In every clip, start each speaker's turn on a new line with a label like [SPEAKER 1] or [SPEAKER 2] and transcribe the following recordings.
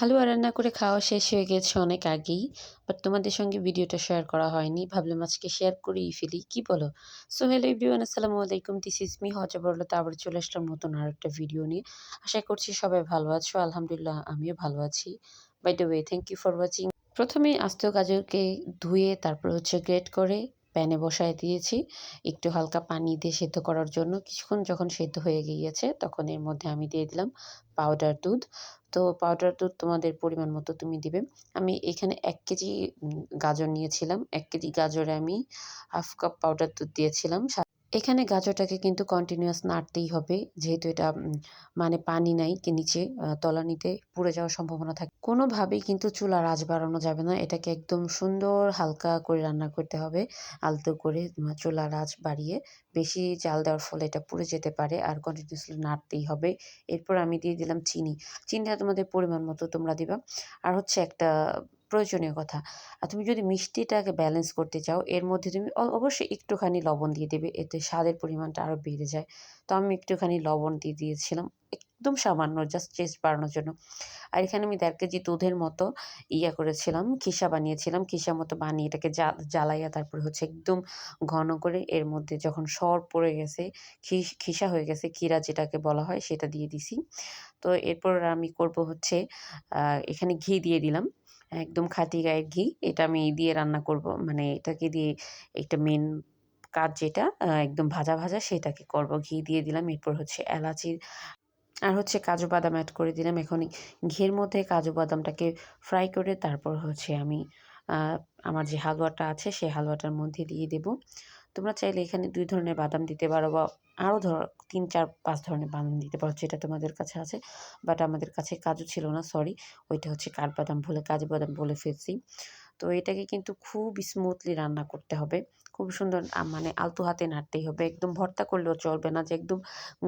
[SPEAKER 1] হালুয়া রান্না করে খাওয়া শেষ হয়ে গেছে অনেক আগেই বাট তোমাদের সঙ্গে ভিডিওটা শেয়ার করা হয়নি। ভাবলাম আজকে শেয়ার করেই ফেলি। কি বলো? সো হ্যালো এভরিওয়ান আসসালামু আলাইকুম। দিস ইজ মি হজা বলল আবার চলে আসলাম নতুন আর একটা ভিডিও নিয়ে। আশা করছি সবাই ভালো আছো। আলহামদুলিল্লাহ, আমিও ভালো আছি। By the way thank you for watching প্রথমে আস্ত গাজরকে ধুয়ে, তারপর হচ্ছে গ্রেট করে প্যানে বসায় দিয়েছি। একটু হালকা পানি দিয়ে সেদ্ধ করার জন্য কিছুক্ষণ যখন সেদ্ধ হয়ে গিয়েছে তখন এর মধ্যে আমি দিয়ে দিলাম পাউডার দুধ। তো পাউডার দুধ তোমাদের পরিমাণ মতো তুমি দিবে। আমি এখানে এক কেজি গাজর নিয়েছিলাম। এক কেজি গাজরে আমি হাফ কাপ পাউডার দুধ দিয়েছিলাম। এখানে গাজরটাকে কিন্তু কন্টিনিউয়াস নাড়তেই হবে। যেহেতু এটা মানে পানি নাই কি নিচে তলানিতে পুড়ে যাওয়ার সম্ভাবনা থাকে। কোনোভাবেই কিন্তু চুলার আঁচ বাড়ানো যাবে না। এটাকে একদম সুন্দর হালকা করে রান্না করতে হবে। আলতো করে চুলার আঁচ বাড়িয়ে বেশি জাল দেওয়ার ফলে এটা পুড়ে যেতে পারে আর কন্টিনিউসলি নাড়তেই হবে। এরপর আমি দিয়ে দিলাম চিনি। চিনিটা তোমাদের পরিমাণ মতো তোমরা দিবা। আর হচ্ছে একটা প্রয়োজনীয় কথা। আর তুমি যদি মিষ্টিটাকে ব্যালেন্স করতে চাও, এর মধ্যে তুমি অবশ্যই একটুখানি লবণ দিয়ে দেবে, এতে স্বাদের পরিমাণটা আরও বেড়ে যায়। তো আমি একটুখানি লবণ দিয়ে দিয়েছিলাম, একদম সামান্য জাস্ট টেস্ট বাড়ানোর জন্য। আর এখানে আমি দেড় কেজি দুধের মতো ইয়া করেছিলাম, খিসা বানিয়েছিলাম, খিসা মতো বানিয়ে এটাকে জ্বালাইয়া তারপরে হচ্ছে একদম ঘন করে এর মধ্যে যখন সর পড়ে গেছে, খিসা হয়ে গেছে কিরা যেটাকে বলা হয় সেটা দিয়ে দিছি। তো এরপর আমি করব হচ্ছে এখানে ঘি দিয়ে দিলাম। একদম খাঁটি গায়ের ঘি। এটা আমি দিয়ে রান্না করব। মানে এটাকে দিয়ে একটা মেন কাজ যেটা একদম ভাজা ভাজা সেটাকে করব। ঘি দিয়ে দিলাম। এরপর হচ্ছে এলাচির আর হচ্ছে কাজু বাদাম অ্যাড করে দিলাম। এখন ঘির মধ্যে কাজু বাদামটাকে ফ্রাই করে তারপর হচ্ছে আমি আমার যে হালুয়াটা আছে সেই হালুয়াটার মধ্যে দিয়ে দেব। তোমরা চাইলে এখানে দুই ধরনের বাদাম দিতে পারো বা আরও ধর তিন, চার, পাঁচ ধরনের বাদাম দিতে পারো, যেটা তোমাদের কাছে আছে। বাট আমাদের কাছে কাজু ছিল না সরি ওইটা হচ্ছে কাঠবাদাম ভুলে কাজু বাদাম বলে ফেলছি। তো এটাকে কিন্তু খুব স্মুথলি রান্না করতে হবে। খুব সুন্দর মানে আলতু হাতে নাড়তেই হবে। একদম ভর্তা করলেও চলবে না যে একদম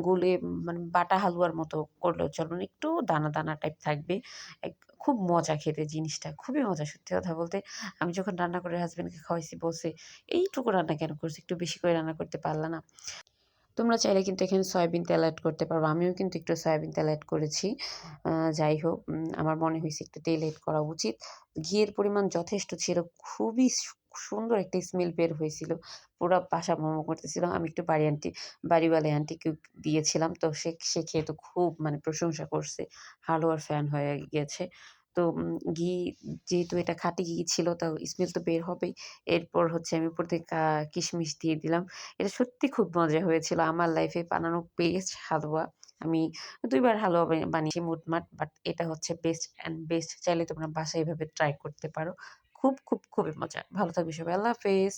[SPEAKER 1] গুলে মানে বাটা হালুয়ার মতো করলেও চলবে না। একটু দানা দানা টাইপ থাকবে। এক, খুব মজা খেতে জিনিসটা। খুবই মজা সত্যি কথা বলতে। আমি যখন রান্না করে হাজব্যান্ডকে খাওয়াইছি, বলছে, এইটুকু রান্না কেন করছি? একটু বেশি করে রান্না করতে পারলা না। তোমরা চাইলে কিন্তু এখানে সয়াবিন তেল অ্যাড করতে পারব আমিও কিন্তু একটু সয়াবিন তেল অ্যাড করেছি। যাই হোক আমার মনে হয়েছে একটু তেল অ্যাড করা উচিত। ঘিয়ের পরিমাণ যথেষ্ট ছিল, খুবই সুন্দর একটা স্মেল বের হয়েছিল। পুরো বাসা মোমো করতেছিল আমি একটু বাড়ি আন্টি বাড়িওয়ালা আন্টিকে দিয়েছিলাম। তো সে সে খেয়ে তো খুব মানে প্রশংসা করছে। হালুয়ার ফ্যান হয়ে গিয়েছে তো ঘি যেহেতু এটা খাঁটি ঘি ছিল, তো স্মেল তো বের হবেই। এরপর হচ্ছে আমি উপর থেকে কিশমিশ দিয়ে দিলাম। এটা সত্যি খুব মজা হয়েছিল। আমার লাইফে বানানো বেস্ট হালুয়া। আমি দুইবার হালুয়া বানিয়েছি মুটমাট বাট এটা হচ্ছে বেস্ট অ্যান্ড বেস্ট চাইলে তোমরা বাসায় এভাবে ট্রাই করতে পারো। খুব খুব, খুবই মজা। ভালো থাকবে সবাই। আল্লাহ হাফেজ।